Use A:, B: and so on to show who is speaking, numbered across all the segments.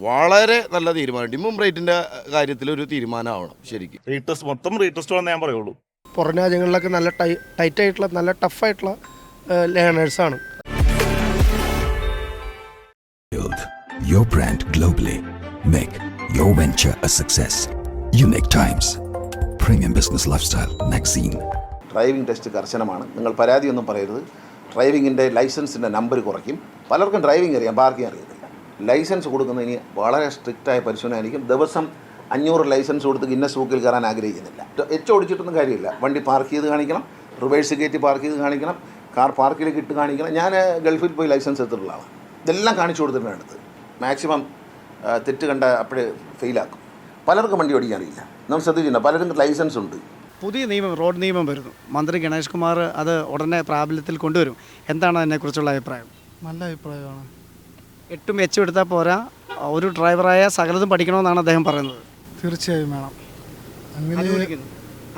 A: വളരെ നല്ല തീരുമാനം ഡിമും റേറ്റിന്റെ കാര്യത്തിൽ ഒരു തീരുമാനമാവണം ശരിക്കും
B: റീടെസ്റ്റ് മൊത്തം റീടെസ്റ്റ് ആണെന്ന് ഞാൻ പറയുള്ളൂ
C: പുറം രാജ്യങ്ങളിലൊക്കെ നല്ല ടൈ ടൈറ്റ് ആയിട്ടുള്ള നല്ല ടഫായിട്ടുള്ള ലേണേഴ്സാണ്
D: Build your brand globally. Make your venture a success. Unique Times. Premium Business Lifestyle Magazine.
E: Driving test കർശനമാണ് നിങ്ങൾ പരാതിയൊന്നും പറയരുത് ഡ്രൈവിങ്ങിന്റെ ലൈസൻസിന്റെ നമ്പർ കുറയ്ക്കും പലർക്കും ഡ്രൈവിംഗ് അറിയാം പാർക്കിംഗ് അറിയത്തില്ല ലൈസൻസ് കൊടുക്കുന്നതിന് വളരെ സ്ട്രിക്റ്റായ പരിശോധനയായിരിക്കും. ദിവസം അഞ്ഞൂറ് ലൈസൻസ് കൊടുത്ത് ഗിന്നസ് ബുക്കിൽ കയറാൻ ആഗ്രഹിക്കുന്നില്ല. എച്ച് ഓടിച്ചിട്ടൊന്നും കാര്യമില്ല. വണ്ടി പാർക്ക് ചെയ്ത് കാണിക്കണം റിവേഴ്സ് കയറ്റി പാർക്ക് ചെയ്ത് കാണിക്കണം കാർ പാർക്കിലേക്ക് ഇട്ട് കാണിക്കണം. ഞാൻ ഗൾഫിൽ പോയി ലൈസൻസ് എടുത്തിട്ടുള്ള ആളാണ് ഇതെല്ലാം കാണിച്ചു കൊടുത്തിട്ടാണ് എടുത്തത്. മാക്സിമം തെറ്റ് കണ്ട അപ്പോഴേ ഫെയിലാക്കും. പലർക്കും വണ്ടി ഓടിക്കാൻ അറിയില്ല. നമ്മൾ ശ്രദ്ധിച്ചിട്ടുണ്ട് പലരും ലൈസൻസ് ഉണ്ട്.
F: പുതിയ നിയമം റോഡ് നിയമം വരുന്നു. മന്ത്രി ഗണേഷ് കുമാർ അത് ഉടനെ പ്രാബല്യത്തിൽ കൊണ്ടുവരും. എന്താണ് അതിനെക്കുറിച്ചുള്ള അഭിപ്രായം?
G: നല്ല അഭിപ്രായമാണ്.
F: എട്ടും എച്ചും എടുത്താൽ പോരാ. ഒരു ഡ്രൈവറായ സകലതും പഠിക്കണമെന്നാണ് അദ്ദേഹം പറയുന്നത്.
G: തീർച്ചയായും വേണം. അങ്ങനെ
F: അനുകൂലിക്കുന്നു.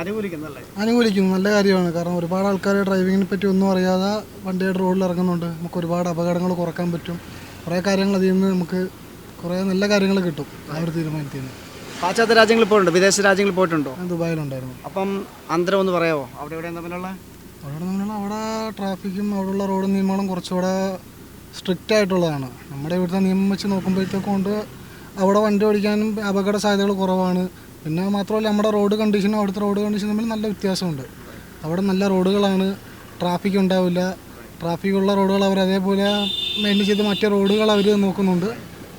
F: അനുകൂലിക്കുന്നല്ലേ
G: അനുകൂലിക്കുന്നു. നല്ല കാര്യമാണ്. കാരണം ഒരുപാട് ആൾക്കാർ ഡ്രൈവിങ്ങിനെ പറ്റി ഒന്നും അറിയാതെ വണ്ടിയുടെ റോഡിൽ ഇറങ്ങുന്നുണ്ട്. നമുക്ക് ഒരുപാട് അപകടങ്ങൾ കുറയ്ക്കാൻ പറ്റും. കുറേ കാര്യങ്ങൾ അതിൽ നിന്ന് നമുക്ക് കുറേ നല്ല കാര്യങ്ങൾ കിട്ടും. ആ ഒരു തീരുമാനത്തിൽ നിന്ന്.
F: പാശ്ചാത്യ രാജ്യങ്ങളിൽ പോയിട്ടുണ്ട്. വിദേശ രാജ്യങ്ങളിൽ പോയിട്ടുണ്ടോ?
G: ഞാൻ ദുബായിലുണ്ടായിരുന്നു
F: അപ്പം അന്തരം ഒന്ന് പറയാമോ അവിടെ എവിടെയാണ് തമ്മിലുള്ള?
G: അവിടെ തമ്മിലുള്ള അവിടെ ട്രാഫിക്കും അവിടെയുള്ള റോഡ് നിയമങ്ങളും കുറച്ചുകൂടെ സ്ട്രിക്റ്റ് ആയിട്ടുള്ളതാണ്. നമ്മുടെ ഇവിടുത്തെ നിയമം വെച്ച് നോക്കുമ്പോഴത്തേക്കും കൊണ്ട് അവിടെ വണ്ടി ഓടിക്കാനും അപകട സാധ്യതകൾ കുറവാണ്. പിന്നെ മാത്രമല്ല നമ്മുടെ റോഡ് കണ്ടീഷനും അവിടുത്തെ റോഡ് കണ്ടീഷനും തമ്മിൽ നല്ല വ്യത്യാസമുണ്ട്. അവിടെ നല്ല റോഡുകളാണ് ട്രാഫിക് ഉണ്ടാവില്ല. ട്രാഫിക് ഉള്ള റോഡുകൾ അവർ അതേപോലെ മെയിൻ ചെയ്ത് മറ്റേ റോഡുകൾ അവർ നോക്കുന്നുണ്ട്.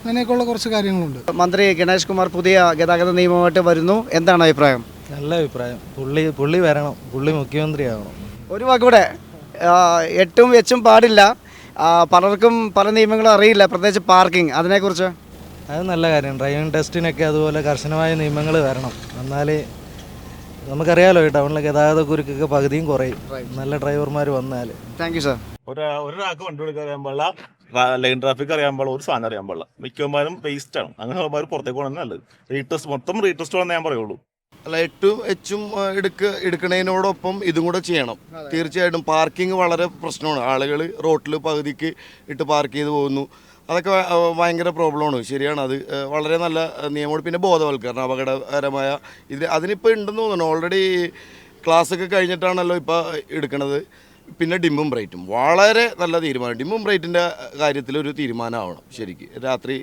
G: അങ്ങനെയൊക്കെയുള്ള കുറച്ച് കാര്യങ്ങളുണ്ട്.
F: മന്ത്രി ഗണേഷ് കുമാർ പുതിയ ഗതാഗത നിയമമായിട്ട് വരുന്നു. എന്താണ് അഭിപ്രായം?
H: നല്ല അഭിപ്രായം. പുള്ളി പുള്ളി വരണം. പുള്ളി മുഖ്യമന്ത്രിയാവണം.
F: ഒരു വാക്കൂടെ എട്ടും വെച്ചും പാടില്ല. പലർക്കും പല നിയമങ്ങളും അറിയില്ല. പ്രത്യേകിച്ച് പാർക്കിംഗ് അതിനെക്കുറിച്ച്?
H: അത് നല്ല കാര്യം. ഡ്രൈവിംഗ് ടെസ്റ്റിനൊക്കെ അതുപോലെ കർശനമായ നിയമങ്ങൾ വരണം. എന്നാൽ നമുക്കറിയാലോ ഈ ടൗണിലെ ഗതാഗത കുരുക്കൊക്കെ പകുതിയും കുറയും. നല്ല ഡ്രൈവർമാർ വന്നാൽ
F: താങ്ക് യു സാർ
B: ഒരാ ഒരാൾക്ക് വണ്ടി എടുക്കാൻ അറിയാൻ പാടില്ല. ലൈൻ ട്രാഫിക് അറിയാൻ പാടില്ല ഒരു സാധനം അറിയാൻ പാടില്ല. മിക്കവന്മാരും വേസ്റ്റ് ആണ്. അങ്ങനെ പുറത്തേക്ക് പോകണം നല്ലത്. റീടെസ്റ്റ് മൊത്തം റീടെസ്റ്റ് വേണമെന്ന് ഞാൻ പറയുള്ളൂ.
A: അല്ല എട്ടും എച്ചും എടുക്ക എടുക്കണതിനോടൊപ്പം ഇതും കൂടെ ചെയ്യണം. തീർച്ചയായിട്ടും പാർക്കിംഗ് വളരെ പ്രശ്നമാണ്. ആളുകൾ റോട്ടിൽ പകുതിക്ക് ഇട്ട് പാർക്ക് ചെയ്ത് പോകുന്നു. അതൊക്കെ ഭയങ്കര പ്രോബ്ലമാണ്. ശരിയാണ്. അത് വളരെ നല്ല നിയമമാണ്. പിന്നെ ബോധവൽക്കരണം അപകടകരമായ ഇത് അതിനിപ്പോൾ ഉണ്ടെന്ന് തോന്നുന്നു. ഓൾറെഡി ക്ലാസ്സൊക്കെ കഴിഞ്ഞിട്ടാണല്ലോ ഇപ്പോൾ എടുക്കണത്. പിന്നെ ഡിമ്പും ബ്രൈറ്റും. വളരെ നല്ല തീരുമാനം. ഡിമ്പും ബ്രൈറ്റിന്റെ കാര്യത്തിൽ ഒരു തീരുമാനമാവണം ശരിക്ക്. രാത്രി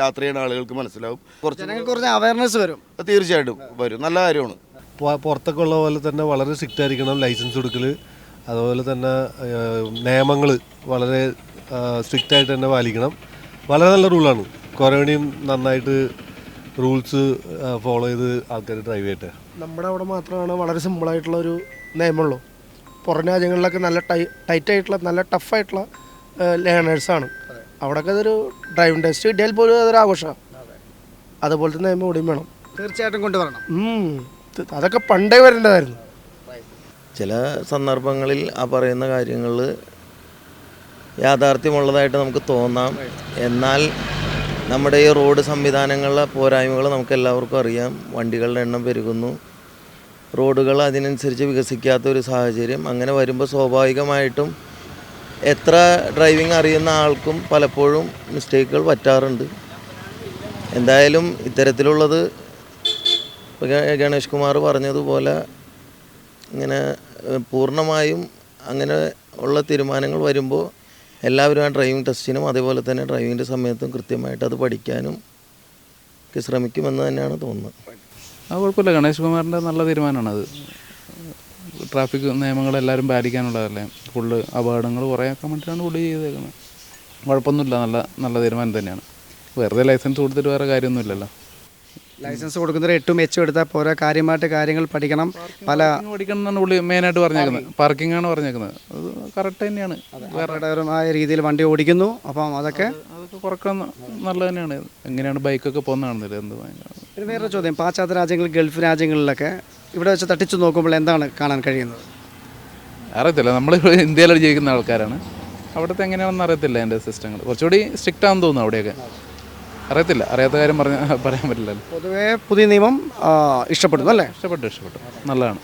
A: യാത്ര ചെയ്യുന്ന ആളുകൾക്ക് മനസ്സിലാവും. കുറച്ച്
F: ജനങ്ങൾക്ക് കുറച്ച് അവയർനെസ് വരും.
A: തീർച്ചയായിട്ടും വരും. നല്ല കാര്യമാണ്.
I: പുറത്തൊക്കെ ഉള്ള പോലെ തന്നെ വളരെ സ്ട്രിക്റ്റ് ആയിരിക്കണം ലൈസൻസ് കൊടുക്കൽ അതുപോലെ തന്നെ നിയമങ്ങൾ വളരെ സ്ട്രിക്റ്റ് ആയിട്ട് തന്നെ പാലിക്കണം. വളരെ നല്ല റൂളാണ് കൊറോണയും നന്നായിട്ട് റൂൾസ് ഫോളോ ചെയ്ത് ആൾക്കാർ ഡ്രൈവ് ചെയ്യട്ടെ.
C: നമ്മുടെ അവിടെ മാത്രമാണ് വളരെ സിമ്പിളായിട്ടുള്ള ഒരു നിയമമുള്ളൂ പുറം രാജ്യങ്ങളിലൊക്കെ നല്ല ടൈ ടൈറ്റ് ആയിട്ടുള്ള നല്ല ടഫായിട്ടുള്ള ലേണേഴ്സാണ് അവിടെയൊക്കെ അതൊരു ഡ്രൈവിംഗ് ടെസ്റ്റ് കിട്ടിയാൽ പോലും അതൊരു ആഘോഷമാണ്. അതുപോലത്തെ തന്നെ ഇവിടെയും വേണം.
F: തീർച്ചയായിട്ടും കൊണ്ടുവരണം.
C: അതൊക്കെ പണ്ടേ വരേണ്ടതായിരുന്നു.
H: ചില സന്ദർഭങ്ങളിൽ ആ പറയുന്ന കാര്യങ്ങൾ യാഥാർത്ഥ്യമുള്ളതായിട്ട് നമുക്ക് തോന്നാം. എന്നാൽ നമ്മുടെ ഈ റോഡ് സംവിധാനങ്ങളിലെ പോരായ്മകൾ നമുക്ക് എല്ലാവർക്കും അറിയാം. വണ്ടികളുടെ എണ്ണം പെരുകുന്നു. റോഡുകൾ അതിനനുസരിച്ച് വികസിക്കാത്ത ഒരു സാഹചര്യം. അങ്ങനെ വരുമ്പോൾ സ്വാഭാവികമായിട്ടും എത്ര ഡ്രൈവിംഗ് അറിയുന്ന ആൾക്കും പലപ്പോഴും മിസ്റ്റേക്കുകൾ പറ്റാറുണ്ട്. എന്തായാലും ഇത്തരത്തിലുള്ളത് ഗണേഷ് കുമാർ പറഞ്ഞതുപോലെ ഇങ്ങനെ പൂർണമായും അങ്ങനെ ഉള്ള തീരുമാനങ്ങൾ വരുമ്പോൾ എല്ലാവരും ആ ഡ്രൈവിംഗ് ടെസ്റ്റിനും അതേപോലെ തന്നെ ഡ്രൈവിങ്ങിന്റെ സമയത്തും കൃത്യമായിട്ട് അത് പഠിക്കാനും ഒക്കെ ശ്രമിക്കുമെന്ന് തന്നെയാണ് തോന്നുന്നത്.
J: അത് കുഴപ്പമില്ല. ഗണേഷ് കുമാറിന്റെ നല്ല തീരുമാനമാണ് അത് ട്രാഫിക് നിയമങ്ങളെല്ലാവരും പാലിക്കാനുള്ളതല്ലേ? ഫുള്ള് അപകടങ്ങൾ കുറേയാക്കാൻ വേണ്ടിയിട്ടാണ് പുള്ളി ചെയ്തേക്കുന്നത്. കുഴപ്പമൊന്നുമില്ല. നല്ല നല്ല തീരുമാനം തന്നെയാണ്. വെറുതെ ലൈസൻസ് കൊടുത്തിട്ട് വേറെ കാര്യമൊന്നുമില്ലല്ലോ.
F: ലൈസൻസ് കൊടുക്കുന്നവർ ഏറ്റവും മെച്ചം എടുത്താൽ പോരാ. കാര്യമായിട്ട് കാര്യങ്ങൾ പഠിക്കണം. പല
J: പഠിക്കണം എന്നാണ് പുള്ളി മെയിനായിട്ട് പറഞ്ഞേക്കുന്നത്. പാർക്കിംഗ് ആണ് പറഞ്ഞേക്കുന്നത്. അത് കറക്റ്റ് തന്നെയാണ്. വേറെ
F: അപകടകരമായ രീതിയിൽ വണ്ടി ഓടിക്കുന്നു. അപ്പം അതൊക്കെ
J: അതൊക്കെ കുറയ്ക്കാൻ നല്ലത് തന്നെയാണ്. എങ്ങനെയാണ് ബൈക്കൊക്കെ പോകുന്നതാണെന്നില്ല എന്ത് ഭയങ്കര
F: ഒരു വേറൊരു ചോദ്യം. പാശ്ചാത്യ രാജ്യങ്ങൾ ഗൾഫ് രാജ്യങ്ങളിലൊക്കെ ഇവിടെ വെച്ച് തട്ടിച്ചു നോക്കുമ്പോൾ എന്താണ് കാണാൻ കഴിയുന്നത്?
J: അറിയത്തില്ല. നമ്മൾ ഇന്ത്യയിൽ ജീവിക്കുന്ന ആൾക്കാരാണ്. അവിടുത്തെ എങ്ങനെയാണെന്ന് അറിയത്തില്ല എന്റെ സിസ്റ്റങ്ങൾ. കുറച്ചുകൂടി സ്ട്രിക്റ്റ് ആണെന്ന് തോന്നുന്നു അവിടെയൊക്കെ. അറിയത്തില്ല. അറിയാത്ത കാര്യം പറഞ്ഞ പറയാൻ പറ്റില്ലല്ലോ.
F: പൊതുവേ പുതിയ നിയമം ഇഷ്ടപ്പെടുന്നു അല്ലേ?
J: ഇഷ്ടപ്പെട്ടു ഇഷ്ടപ്പെട്ടു. നല്ലതാണ്.